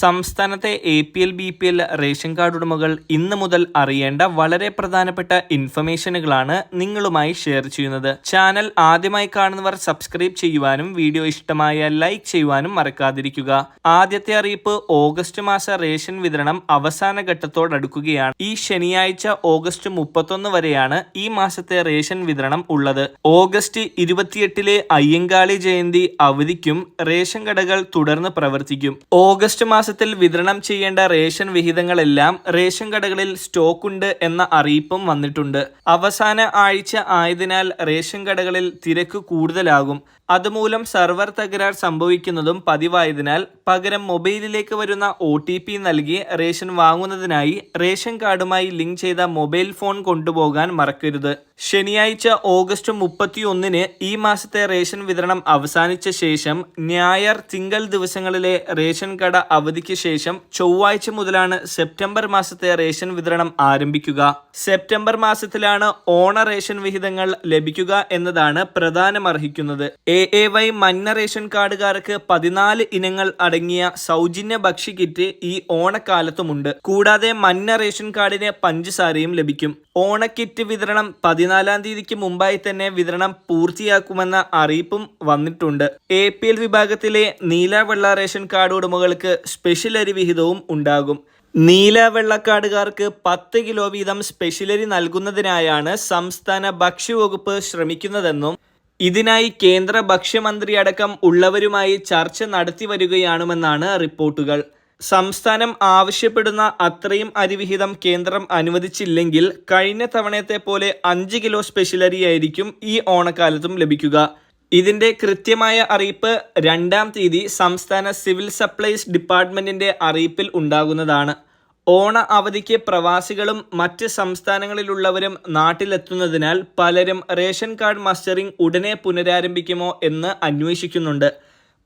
സംസ്ഥാനത്തെ A P L B P L ration card ഉടമകൾ ഇന്ന് മുതൽ അറിയേണ്ട വളരെ പ്രധാനപ്പെട്ട ഇൻഫർമേഷനുകളാണ് നിങ്ങളുമായി ഷെയർ ചെയ്യുന്നത്. ചാനൽ ആദ്യമായി കാണുന്നവർ സബ്സ്ക്രൈബ് ചെയ്യുവാനും വീഡിയോ ഇഷ്ടമായ ലൈക്ക് ചെയ്യുവാനും മറക്കാതിരിക്കുക. ആദ്യത്തെ അറിയിപ്പ് ഓഗസ്റ്റ് മാസ റേഷൻ വിതരണം അവസാന ഘട്ടത്തോടടുക്കുകയാണ്. ഈ ശനിയാഴ്ച ഓഗസ്റ്റ് മുപ്പത്തൊന്ന് വരെയാണ് ഈ മാസത്തെ റേഷൻ വിതരണം ഉള്ളത്. ഓഗസ്റ്റ് ഇരുപത്തിയെട്ടിലെ അയ്യങ്കാളി ജയന്തി അവധിക്കും റേഷൻ കടകൾ തുടർന്ന് പ്രവർത്തിക്കും. ഓഗസ്റ്റ് മാസത്തിൽ വിതരണം ചെയ്യേണ്ട റേഷൻ വിഹിതങ്ങളെല്ലാം റേഷൻ കടകളിൽ സ്റ്റോക്കുണ്ട് എന്ന അറിയിപ്പും വന്നിട്ടുണ്ട്. അവസാന ആഴ്ച ആയതിനാൽ റേഷൻ കടകളിൽ തിരക്ക് കൂടുതലാകും. അതുമൂലം സെർവർ തകരാർ സംഭവിക്കുന്നതും പതിവായതിനാൽ പകരം മൊബൈലിലേക്ക് വരുന്ന ഒ ടി പി നൽകി റേഷൻ വാങ്ങുന്നതിനായി റേഷൻ കാർഡുമായി ലിങ്ക് ചെയ്ത മൊബൈൽ ഫോൺ കൊണ്ടുപോകാൻ മറക്കരുത്. ശനിയാഴ്ച ഓഗസ്റ്റ് മുപ്പത്തി ഒന്നിന് ഈ മാസത്തെ റേഷൻ വിതരണം അവസാനിച്ച ശേഷം ഞായർ തിങ്കൾ ദിവസങ്ങളിലെ റേഷൻ കട അവധിക്ക് ശേഷം ചൊവ്വാഴ്ച മുതലാണ് സെപ്റ്റംബർ മാസത്തെ റേഷൻ വിതരണം ആരംഭിക്കുക. സെപ്റ്റംബർ മാസത്തിലാണ് ഓണ റേഷൻ വിഹിതങ്ങൾ ലഭിക്കുക എന്നതാണ് പ്രധാനമർഹിക്കുന്നത്. എ എ വൈ മഞ്ഞ റേഷൻ കാർഡുകാർക്ക് പതിനാല് ഇനങ്ങൾ അടങ്ങിയ സൗജന്യ ഭക്ഷ്യ കിറ്റ് ഈ ഓണക്കാലത്തുമുണ്ട്. കൂടാതെ മഞ്ഞ റേഷൻ കാർഡിന് പഞ്ചസാരയും ലഭിക്കും. ഓണക്കിറ്റ് വിതരണം പതിനാലാം തീയതിക്ക് മുമ്പായി തന്നെ വിതരണം പൂർത്തിയാക്കുമെന്ന അറിയിപ്പും വന്നിട്ടുണ്ട്. എ പി എൽ വിഭാഗത്തിലെ നീല വെള്ള റേഷൻ കാർഡ് ഉടമകൾക്ക് സ്പെഷ്യൽ അരി വിഹിതവും ഉണ്ടാകും. നീല വെള്ളക്കാടുകാർക്ക് പത്ത് കിലോ വീതം സ്പെഷ്യലരി നൽകുന്നതിനായാണ് സംസ്ഥാന ഭക്ഷ്യവകുപ്പ് ശ്രമിക്കുന്നതെന്നും ഇതിനായി കേന്ദ്ര ഭക്ഷ്യമന്ത്രി അടക്കം ഉള്ളവരുമായി ചർച്ച നടത്തി വരികയാണെന്നാണ് റിപ്പോർട്ടുകൾ. സംസ്ഥാനം ആവശ്യപ്പെടുന്ന അത്രയും അരിവിഹിതം കേന്ദ്രം അനുവദിച്ചില്ലെങ്കിൽ കഴിഞ്ഞ തവണത്തെ പോലെ അഞ്ച് കിലോ സ്പെഷ്യൽ അരിയായിരിക്കും ഈ ഓണക്കാലത്തും ലഭിക്കുക. ഇതിന്റെ കൃത്യമായ അറിയിപ്പ് രണ്ടാം തീയതി സംസ്ഥാന സിവിൽ സപ്ലൈസ് ഡിപ്പാർട്ട്മെന്റിന്റെ അറിയിപ്പിൽ ഉണ്ടാകുന്നതാണ്. ഓണ അവധിക്ക് പ്രവാസികളും മറ്റ് സംസ്ഥാനങ്ങളിലുള്ളവരും നാട്ടിലെത്തുന്നതിനാൽ പലരും റേഷൻ കാർഡ് മസ്റ്ററിംഗ് ഉടനെ പുനരാരംഭിക്കുമോ എന്ന് അന്വേഷിക്കുന്നുണ്ട്.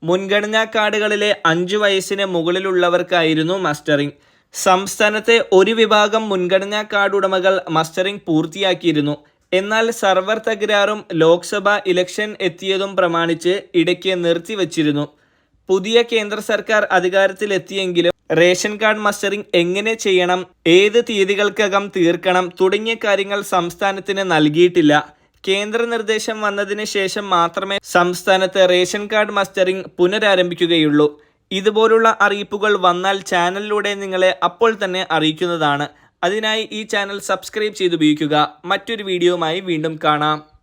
മുൻഗണനാ കാർഡുകളിലെ അഞ്ചു വയസ്സിന് മുകളിലുള്ളവർക്കായിരുന്നു മസ്റ്ററിംഗ്. സംസ്ഥാനത്തെ ഒരു വിഭാഗം മുൻഗണനാ കാർഡ് ഉടമകൾ മസ്റ്ററിംഗ് പൂർത്തിയാക്കിയിരുന്നു. എന്നാൽ സർവർ തകരാറും ലോക്സഭ ഇലക്ഷൻ എത്തിയതും പ്രമാണിച്ച് ഇടയ്ക്ക് നിർത്തിവച്ചിരുന്നു. പുതിയ കേന്ദ്ര സർക്കാർ അധികാരത്തിലെത്തിയെങ്കിലും റേഷൻ കാർഡ് മസ്റ്ററിംഗ് എങ്ങനെ ചെയ്യണം ഏത് തീയതികൾക്കകം തീർക്കണം തുടങ്ങിയ കാര്യങ്ങൾ സംസ്ഥാനത്തിന് നൽകിയിട്ടില്ല. കേന്ദ്ര നിർദ്ദേശം വന്നതിന് ശേഷം മാത്രമേ സംസ്ഥാനത്ത് റേഷൻ കാർഡ് മസ്റ്ററിംഗ് പുനരാരംഭിക്കുകയുള്ളൂ. ഇതുപോലുള്ള അറിയിപ്പുകൾ വന്നാൽ ചാനലിലൂടെ നിങ്ങളെ അപ്പോൾ തന്നെ അറിയിക്കുന്നതാണ്. അതിനായി ഈ ചാനൽ സബ്സ്ക്രൈബ് ചെയ്ത് ഉപയോഗിക്കുക. മറ്റൊരു വീഡിയോയുമായി വീണ്ടും കാണാം.